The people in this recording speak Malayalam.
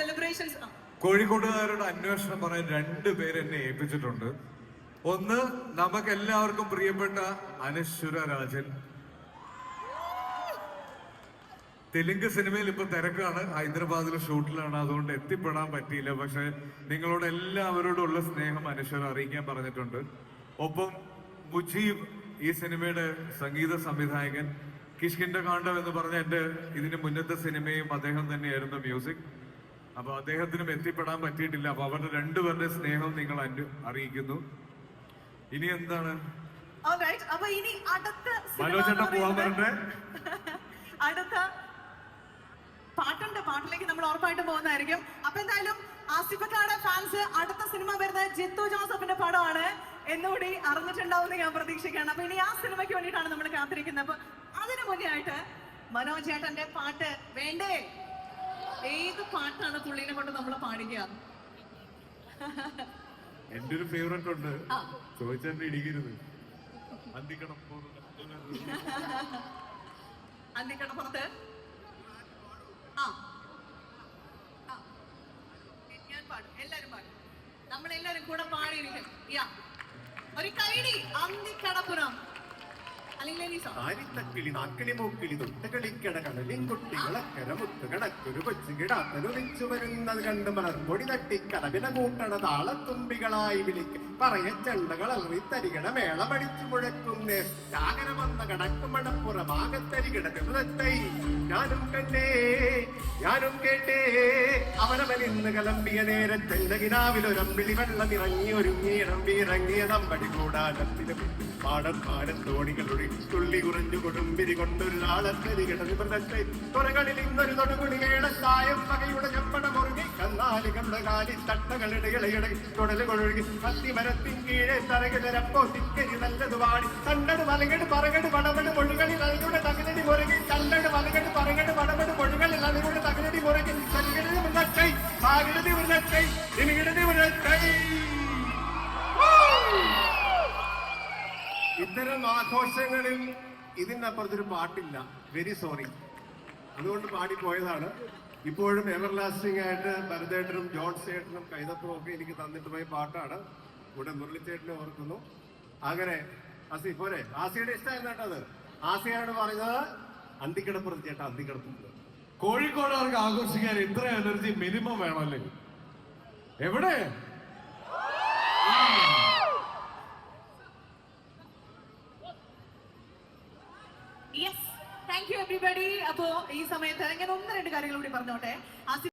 സെലിബ്രേഷൻസ് കോഴിക്കോട്ടുകാരുടെ അന്വേഷണം പറയാൻ രണ്ട് പേര് എന്നെ ഏൽപ്പിച്ചിട്ടുണ്ട്. ഒന്ന് നമുക്ക് എല്ലാവർക്കും പ്രിയപ്പെട്ട അനശ്വര രാജൻ. തെലുങ്ക് സിനിമയിൽ ഇപ്പൊ തിരക്കാണ്. ഹൈദരാബാദിലെ ഷൂട്ടിലാണ്. അതുകൊണ്ട് എത്തിപ്പെടാൻ പറ്റിയില്ല. പക്ഷെ നിങ്ങളോട് എല്ലാവരോടും ഉള്ള സ്നേഹം അനശ്വര അറിയിക്കാൻ പറഞ്ഞിട്ടുണ്ട്. ഒപ്പം മുജീബ് ഈ സിനിമയുടെ സംഗീത സംവിധായകൻ കിഷ്കിന്റെ കാണ്ഡം എന്ന് പറഞ്ഞ എന്റെ ഇതിന് മുന്നത്തെ സിനിമയും അദ്ദേഹം തന്നെയായിരുന്നു മ്യൂസിക്. അപ്പൊ അദ്ദേഹത്തിനും എത്തിപ്പെടാൻ പറ്റിയിട്ടില്ല. അപ്പൊ അവരുടെ രണ്ടുപേരുടെ സ്നേഹം നിങ്ങൾ അറിയിക്കുന്നു. ഇനി എന്താണ്? മനോജേട്ട പോവാൻ പറഞ്ഞേ അടുത്ത പാട്ടുണ്ട്. പാട്ടിലേക്ക് നമ്മൾ ഉറപ്പായിട്ടും പോകുന്നതായിരിക്കും. അപ്പൊ എന്തായാലും ആസിഫക്കാട് ഫാൻസ് അടുത്ത സിനിമ വരുന്നത് ജിത്തു ജോസഫിന്റെ പടമാണ്. എന്നുകൂടി അറിഞ്ഞിട്ടുണ്ടാവുമെന്ന് ഞാൻ പ്രതീക്ഷിക്കുകയാണ്. അപ്പൊ ഇനി ആ സിനിമയ്ക്ക് വേണ്ടിയിട്ടാണ് നമ്മൾ കാത്തിരിക്കുന്നത്. അപ്പൊ അതിനു മുന്നേ ആയിട്ട് മനോജ് ചേട്ടന്റെ പാട്ട് വേണ്ടേ? ഏത് പാട്ടാണ് പുള്ളിനെ കൊണ്ട് നമ്മൾ പാടിക്കുക? എന്റെ ഒരു ഫേവറേറ്റ് ഉണ്ട്. ആ. ചോദിച്ചെന്നെ ഇടിക്കരുത് അന്തിക്കടപ്പുറത്ത്? ആ. ആ. ഞാൻ പാടും. എല്ലാരും പാടും. നമ്മളെല്ലാരും കൂടെ പാടിയിരിക്കും. യാ. ഒരു കൈടി. അന്തിക്കടപ്പുറം. ആരിത്തക്കിളി നാക്കിളി മൂക്കിളി തൊട്ടുകളിക്കട കടലിൻ കുട്ടികളക്കര മുത്തുകടക്കൊരു കൊച്ചു കിടാത്തനുദിച്ചു വരുന്നത് കണ്ട് മലർപ്പൊടി തട്ടി കടവില കൂട്ടണ താളത്തുമ്പികളായി വിളിക്കും. പറയ ചെണ്ടകൾ അലറിത്തരികട മേളമടിച്ചു മുഴക്കുന്നേ. ചാകര വന്ന കടക്കുമടപ്പുറമാകത്തരികട ചെറുതത്തൈ ഞാനും കണ്ടേ ഞാനും കേട്ടേ. അവനവൻ ഇന്ന് കലമ്പിയ നേരത്തെണ്ടകിനാവിലൊരമ്പിളി വെള്ളം ഇറങ്ങി ഒരുങ്ങിയിടം ഇറങ്ങിയ തമ്പടി കൂടാനത്തിന് പാടം പാടം തോണികളുടെ തുള്ളി കുറഞ്ഞു കൊടുമ്പിരി കൊണ്ടൊരു നാളത്തരികിട നിവൃത്തത്തെ തുറകളിൽ ഇന്നൊരു തൊടുകുടി മേളത്തായം വകയുടെ ചെപ്പട മുറുകി. കന്നാലികളുടെ കാലി തട്ടകളുടെ ഇളയിട തുടൽ കൊഴുകി. അത്തിമരത്തിൻ കീഴെ തറകിലരപ്പോ തിക്കരി നല്ലത് വാടി. തണ്ടട് വലകട് പറകട് പടപട് മൊഴികളിൽ അതിലൂടെ തകലടി മുറുകി. തണ്ടട് വലകട് പറകട് പടപട് മൊഴികളിൽ അതിലൂടെ തകലടി മുറുകി. തലികടതി മുന്നക്കൈ പാകിടതി മുന്നക്കൈ ഇനികിടതി മുന്നക്കൈ ഇത്തരം ആഘോഷങ്ങളിൽ ഇതിനപ്പുറത്തൊരു പാട്ടില്ല. വെരി സോറി അതുകൊണ്ട് പാടിപ്പോയതാണ് ഇപ്പോഴും എവർ ലാസ്റ്റിംഗ് ആയിട്ട് ഭരതേട്ടനും ജോൺ സേട്ടനും കൈതപ്പും ഒക്കെ എനിക്ക് തന്നിട്ട് പോയ പാട്ടാണ്. ഇവിടെ മുരളിച്ചേട്ടനെ ഓർക്കുന്നു. അങ്ങനെ ആസി പോരെ. ആസിയുടെ ഇഷ്ടമായിരുന്നു കേട്ടത് ആസിയാണ് പറഞ്ഞത് അന്തിക്കിടപ്പുറത്ത് ചേട്ടാ അന്തിക്കിടപ്പുറത്ത്. കോഴിക്കോടുകാർക്ക് ആഘോഷിക്കാൻ ഇത്ര എനർജി മിനിമം വേണമല്ലേ? എവിടെ? താങ്ക് യു എവറിബഡി അപ്പോ ഈ സമയത്ത് ഞാൻ ഒന്ന് രണ്ട് കാര്യങ്ങൾ കൂടി പറഞ്ഞോട്ടെ.